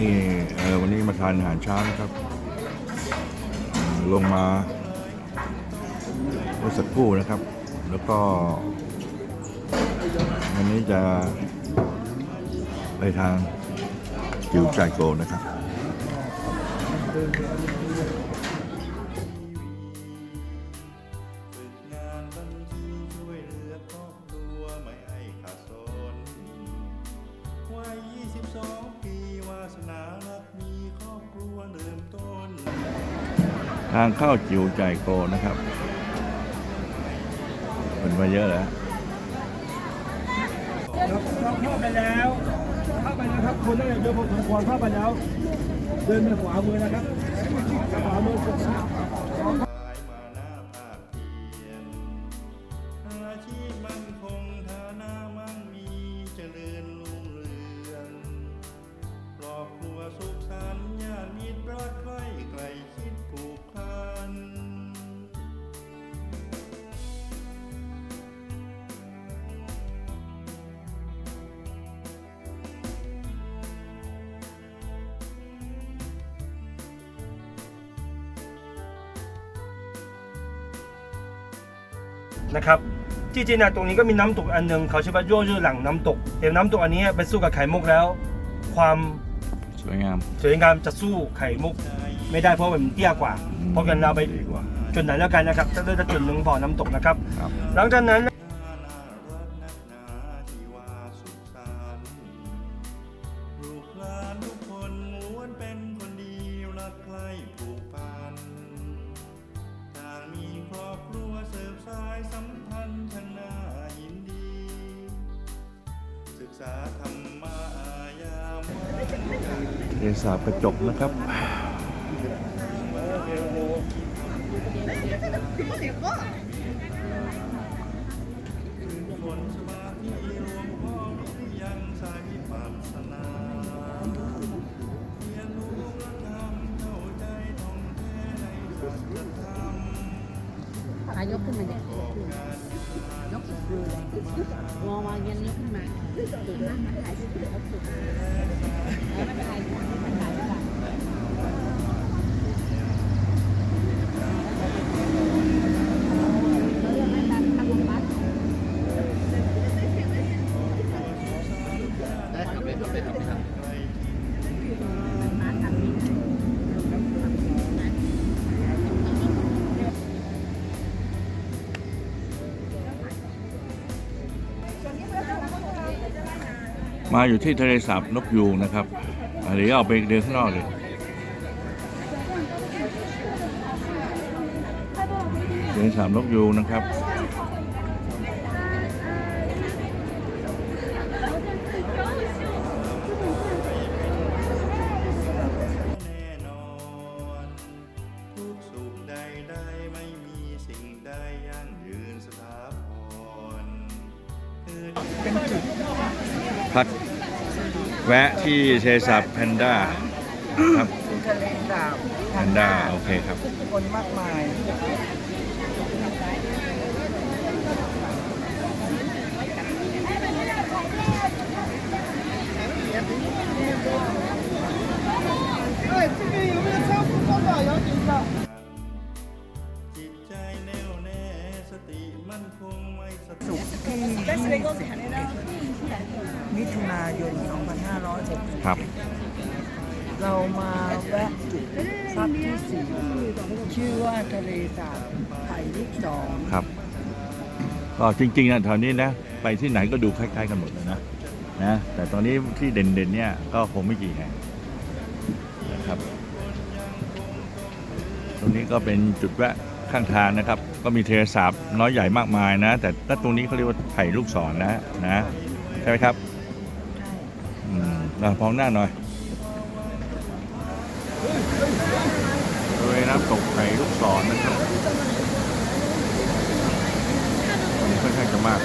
นี่วันนี้มาทานอาหารเช้านะครับ ลงมาเมื่อสักครู่นะครับ แล้วก็ วันนี้จะไปทางจิวใจายโกนะครับ ทางเข้าจิวใจโกนะครับเป็นมาเยอะแล้วเราเข้าไปแล้วเข้าไปแล้วครับคนน่าจะเยอะพอสมควรเข้าไปแล้ว เดินไปขวามือนะครับขวามือสุด นะครับที่จริงนะตรงนี้ก็มีน้ำตกอันหนึ่งเขาชื่อว่าโยโย่หลังน้ำตกแต่น้ำตกอันนี้ไปสู้กับไข่มุกแล้ว ความสวยงามสวยงามจะสู้ไข่มุกไม่ได้เพราะมันเตี้ยกว่า เพราะกันเราไปดีกว่าจุดไหนแล้วกันนะครับจะเลือกจุดหนึ่งบ่อน้ำตกนะครับครับ หลังจากนั้นน่ารักนักหนาที่ว่าสุขสันต์ลูกหลานทุกคนล้วนเป็นคนดีรักใคร่ผู ศึกษารรมะอสาบกระจกนะครับ อายกขึ้นมาเนี่ย งอมาเงี้ยยกขึ้นมาสูงมากถ่ายสุดแล้วสุดแล้วไม่เป็นไร มาอยู่ที่ทะเลสาบนกยูงนะครับอะเดี๋ยวเอาไปเดินข้างนอกเลยทะเลสาบนกยูงนะครับ พักแวะที่เทเลสาบแพนด้าครับทะเลสาบแพนด้าโอเคครับ คนมากมาย มิถุนายน 2560ครับ เรามาแวะจุดพักที่สี่ชื่อว่าทะเลสาบไผ่ลิกสองครับก็จริงๆนะแถวนี้นะไปที่ไหนก็ดูคล้ายๆกันหมดเลยนะนะแต่ตอนนี้ที่เด่นๆเนี่ยก็คงไม่กี่แห่งนะครับ ตรงนี้ก็เป็นจุดแวะข้างทางนะครับ ก็มีเทเลสาบน้อยใหญ่มากมายนะ แต่ถ้าตรงนี้เขาเรียกว่าไผ่ลูกศรนะนะใช่ไหมครับ อืมเราพอมหน้าหน่อยบริเวยน้ำตกไข่ลูกศรนะครับค่อนข้างจะมาก